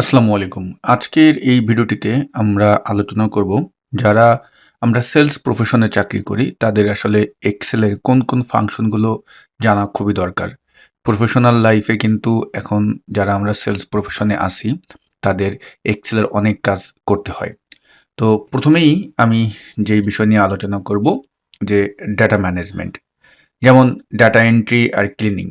আসসালামু আলাইকুম। আজকের এই ভিডিওটিতে আমরা আলোচনা করব যারা আমরা সেলস প্রফেশনে চাকরি করি, তাদের আসলে এক্সেলের কোন কোন ফাংশনগুলো জানা খুবই দরকার। প্রফেশনাল লাইফে কিন্তু এখন যারা আমরা সেলস প্রফেশনে আসি, তাদের এক্সেলের অনেক কাজ করতে হয়। তো প্রথমেই আমি যেই বিষয় নিয়ে আলোচনা করব, যে ডাটা ম্যানেজমেন্ট যেমন ডাটা এন্ট্রি আর ক্লিনিং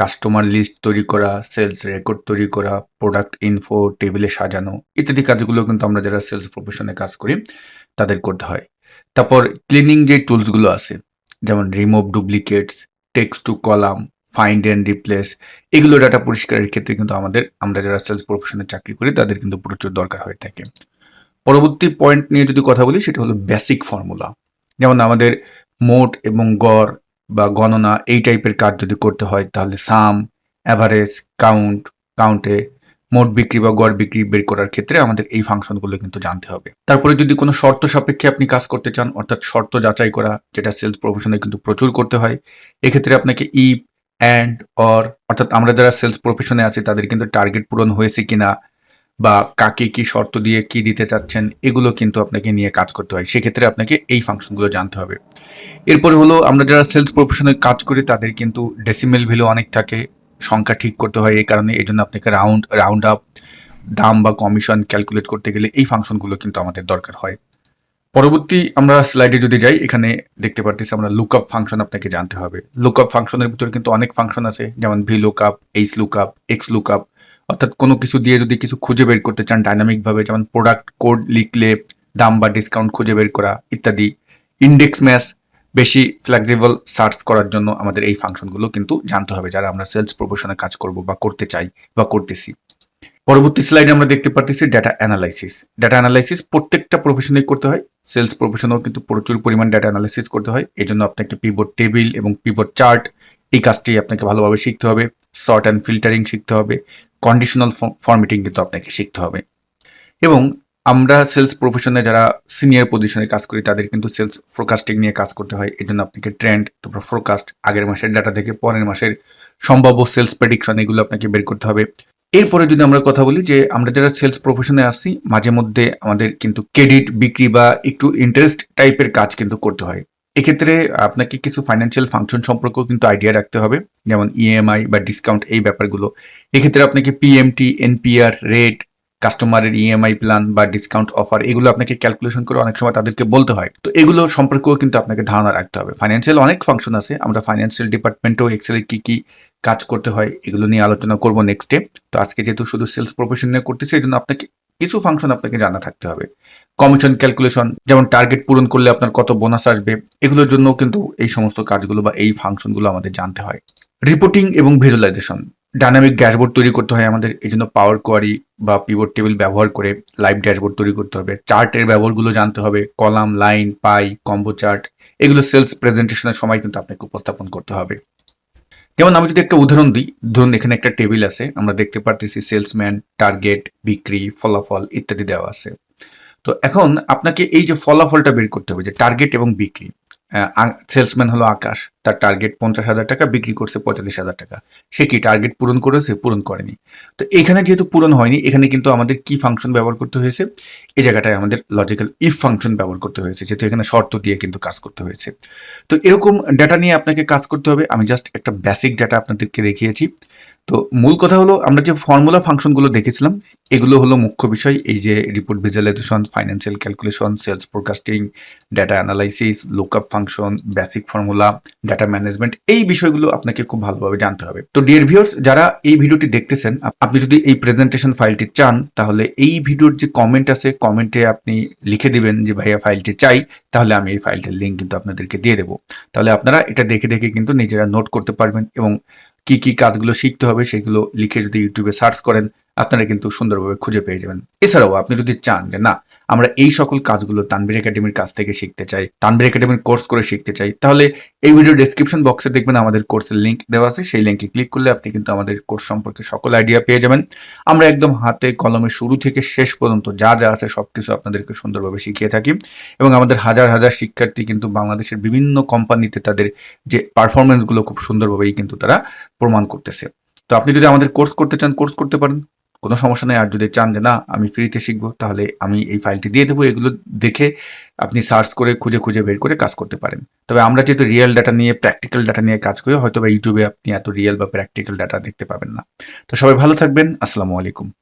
কাস্টমার লিস্ট তৈরি করা সেলস রেকর্ড তৈরি করা প্রোডাক্ট ইনফো টেবিলে সাজানো ইত্যাদি কাজগুলো কিন্তু আমরা যারা সেলস প্রফেশনে কাজ করি, তাদের করতে হয়। তারপর ক্লিনিং যে টুলসগুলো আছে, যেমন remove duplicates text to column find and replace এগুলো ডাটা পরিষ্কারের ক্ষেত্রে কিন্তু আমাদের, আমরা যারা সেলস প্রফেশনে চাকরি করি, তাদের কিন্তু প্রচুর দরকার হয়ে থাকে। পরবর্তী পয়েন্ট নিয়ে যদি কথা বলি, সেটা হলো বেসিক ফর্মুলা যেমন আমাদের মোট এবং গড় বা গণনা এই টাইপের কাজ যদি করতে হয়, তাহলে সাম অ্যাভারেজ কাউন্ট কাউন্টে মোট বিক্রি বা গড় বিক্রি বের করার ক্ষেত্রে আমাদের এই ফাংশনগুলো কিন্তু জানতে হবে। তারপরে যদি কোনো শর্ত সাপেক্ষে আপনি কাজ করতে চান, অর্থাৎ শর্ত যাচাই করা, যেটা সেলস প্রফেশনে কিন্তু প্রচুর করতে হয়, এক্ষেত্রে আপনাকে ইফ অ্যান্ড অর অর্থাৎ আমরা যারা সেলস প্রফেশনে আছি, তাদের কিন্তু টার্গেট পূরণ হয়েছে কিনা বা কাকে কি শর্ত দিয়ে কি দিতে চাচ্ছেন, এগুলো কিন্তু আপনাকে নিয়ে কাজ করতে হয়। সেক্ষেত্রে আপনাকে এই ফাংশনগুলো জানতে হবে। এরপরে হলো, আমরা যারা সেলস প্রফেশনে কাজ করি, তাদের কিন্তু ডেসিমেল ভ্যালু অনেক থাকে, সংখ্যা ঠিক করতে হয় এই কারণে এই জন্য আপনাকে রাউন্ড রাউন্ড আপ দাম বা কমিশন ক্যালকুলেট করতে গেলে এই ফাংশনগুলো কিন্তু আমাদের দরকার হয়। পরবর্তী আমরা স্লাইডে যদি যাই, এখানে দেখতে পারতেছি আমরা লুকআপ ফাংশন আপনাকে জানতে হবে। লুকআপ ফাংশনের ভিতরে কিন্তু অনেক ফাংশন আছে, যেমন V lookup H lookup X lookup অর্থাৎ কোনো কিছু দিয়ে যদি কিছু খুঁজে বের করতে চান ডাইনামিকভাবে যেমন প্রোডাক্ট কোড লিখলে দাম বা ডিসকাউন্ট খুঁজে বের করা ইত্যাদি ইন্ডেক্স ম্যাচ বেশি ফ্লেক্সিবল সার্চ করার জন্য আমাদের এই ফাংশনগুলো কিন্তু জানতে হবে, যারা আমরা সেলস প্রফেশনে কাজ করব বা করতে চাই বা করতেছি। পরবর্তী স্লাইডে আমরা দেখতে পাচ্ছি ডাটা অ্যানালাইসিস ডাটা অ্যানালাইসিস প্রত্যেকটা প্রফেশনেই করতে হয় সেলস প্রফেশনেও কিন্তু প্রচুর পরিমাণ ডাটা অ্যানালাইসিস করতে হয় এই জন্য আপনাকে পিবোর্ড টেবিল এবং পিবোর্ড চার্ট এই কাজটি আপনাকে ভালোভাবে শিখতে হবে শর্ট অ্যান্ড ফিল্টারিং শিখতে হবে কন্ডিশনাল ফর্মেটিং কিন্তু আপনাকে শিখতে হবে। এবং আমরা সেলস প্রফেশনে যারা সিনিয়র পজিশনে কাজ করি, তাদের কিন্তু সেলস ফোরকাস্টিং নিয়ে কাজ করতে হয়। এই জন্য আপনাকে ট্রেন্ড তারপর ফোরকাস্ট আগের মাসের ডাটা থেকে পরের মাসের সম্ভাব্য সেলস প্রেডিকশন এগুলো আপনাকে বের করতে হবে। এরপরে যদি আমরা কথা বলি যে, আমরা যারা সেলস প্রফেশনে আসছি মাঝে মধ্যে আমাদের কিন্তু ক্রেডিট বিক্রি বা একটু ইন্টারেস্ট টাইপের কাজ কিন্তু করতে হয়। এক্ষেত্রে আপনাকে কিছু ফাইন্যান্সিয়াল ফাংশন সম্পর্কেও কিন্তু আইডিয়া রাখতে হবে, যেমন ইএমআই বা ডিসকাউন্ট এই ব্যাপারগুলো। এক্ষেত্রে আপনাকে পিএমটি এনপিআর রেট কাস্টমারের ইএমআই প্ল্যান বা ডিসকাউন্ট অফার এগুলো আপনাকে ক্যালকুলেশন করে অনেক সময় তাদেরকে বলতে হয়। তো এগুলো সম্পর্কেও কিন্তু আপনাকে ধারণা রাখতে হবে। ফাইন্যান্সিয়াল অনেক ফাংশন আছে, আমরা ফাইন্যান্সিয়াল ডিপার্টমেন্টেও এক্সেলে কী কী কাজ করতে হয় এগুলো নিয়ে আলোচনা করব নেক্সটে তো আজকে যেহেতু শুধু সেলস প্রফেশন নিয়ে করতেছি, এই জন্য আপনাকে কিছু ফাংশন আপনাকে জানা থাকতে হবে। কমিশন ক্যালকুলেশন যেমন টার্গেট পূরণ করলে আপনার কত বোনাস আসবে, এগুলোর জন্য কিন্তু এই সমস্ত কাজগুলো বা এই ফাংশনগুলো আমাদের জানতে হয়। রিপোর্টিং এবং ভিজুয়ালাইজেশন ডাইনামিক ড্যাশবোর্ড তৈরি করতে হয় আমাদের, এই জন্য পাওয়ার কোয়ারি বা পিবোর্ড টেবিল ব্যবহার করে লাইভ ড্যাশবোর্ড তৈরি করতে হবে। চার্টের ব্যবহারগুলো জানতে হবে column line pie combo chart এগুলো সেলস প্রেজেন্টেশনের সময় কিন্তু আপনাকে উপস্থাপন করতে হবে। যেমন আমি যদি একটা উদাহরণ দিই, ধরুন এখানে একটা টেবিল আছে, আমরা দেখতে পারতেছি সেলসম্যান টার্গেট বিক্রি, ফলাফল ইত্যাদি দেওয়া আছে। তো এখন আপনাকে এই যে ফলাফলটা বের করতে হবে, যে টার্গেট এবং বিক্রি সেলসম্যান হলো আকাশ। তার টার্গেট পঞ্চাশ হাজার টাকা, বিক্রি করছে পঁয়তাল্লিশ হাজার টাকা। সে কি টার্গেট পূরণ করেছে? পূরণ করেনি। তো এখানে যেহেতু পূরণ হয়নি, এখানে কিন্তু আমাদের কি ফাংশন ব্যবহার করতে হয়েছে? এই জায়গাটায় আমাদের লজিক্যাল ইফ ফাংশন ব্যবহার করতে হয়েছে, যেহেতু এখানে শর্ত দিয়ে কিন্তু কাজ করতে হয়েছে। তো এরকম ডাটা নিয়ে আপনাকে কাজ করতে হবে। আমি জাস্ট একটা বেসিক ডাটা আপনাদেরকে দেখিয়েছি। তো মূল কথা হলো, আমরা যে ফর্মুলা ফাংশনগুলো দেখেছিলাম, এগুলো হলো মুখ্য বিষয়। এই যে report visualisation financial calculation sales forecasting data analysis lookup function basic formula data management এই বিষয়গুলো আপনাকে খুব ভালোভাবে জানতে হবে। তো ডিয়ার ভিউয়ার্স যারা এই ভিডিওটি দেখতেছেন আপনি যদি এই প্রেজেন্টেশন ফাইলটি চান, তাহলে এই ভিডিওর যে কমেন্ট আছে কমেন্টে আপনি লিখে দিবেন যে, ভাইয়া ফাইলটি চাই, তাহলে আমি এই ফাইলটির লিঙ্ক কিন্তু আপনাদেরকে দিয়ে দেবো। তাহলে আপনারা এটা দেখে দেখে কিন্তু নিজেরা নোট করতে পারবেন এবং কি কি কাজগুলো শিখতে হবে, সেগুলো লিখে যদি ইউটিউবে সার্চ করেন আপনারা কিন্তু সুন্দরভাবে খুঁজে পেয়ে যাবেন। এছাড়াও আপনি যদি চান যে, না, আমরা এই সকল কাজগুলো তানবির একাডেমির কাছ থেকে শিখতে চাই তানবির একাডেমির কোর্স করে শিখতে চাই, তাহলে এই ভিডিও ডেসক্রিপশন বক্সে দেখবেন আমাদের কোর্সের লিঙ্ক দেওয়া আছে। সেই লিঙ্কে ক্লিক করলে আপনি কিন্তু আমাদের কোর্স সম্পর্কে সকল আইডিয়া পেয়ে যাবেন। আমরা একদম হাতে কলমে শুরু থেকে শেষ পর্যন্ত যা যা আছে সব কিছু আপনাদেরকে সুন্দরভাবে শিখিয়ে থাকি। এবং আমাদের হাজার হাজার শিক্ষার্থী কিন্তু বাংলাদেশের বিভিন্ন কোম্পানিতে তাদের যে পারফরমেন্সগুলো খুব সুন্দরভাবেই কিন্তু তারা প্রমাণ করতেছে। তো আপনি যদি আমাদের কোর্স করতে চান, কোর্স করতে পারেন। কোনো সমস্যা নেই। আর যদি চান যে, না, আমি ফ্রিতে শিখব, তাহলে আমি এই ফাইলটি দিয়ে দেবো। এগুলো দেখে আপনি সার্চ করে খুঁজে খুঁজে বের করে কাজ করতে পারেন। তবে আমরা যেহেতু রিয়েল ডাটা নিয়ে প্র্যাকটিক্যাল ডাটা নিয়ে কাজ করি হয়তো বা ইউটিউবে আপনি এত রিয়েল বা প্র্যাকটিক্যাল ডাটা দেখতে পাবেন না। তো সবাই ভালো থাকবেন। আসসালামু আলাইকুম।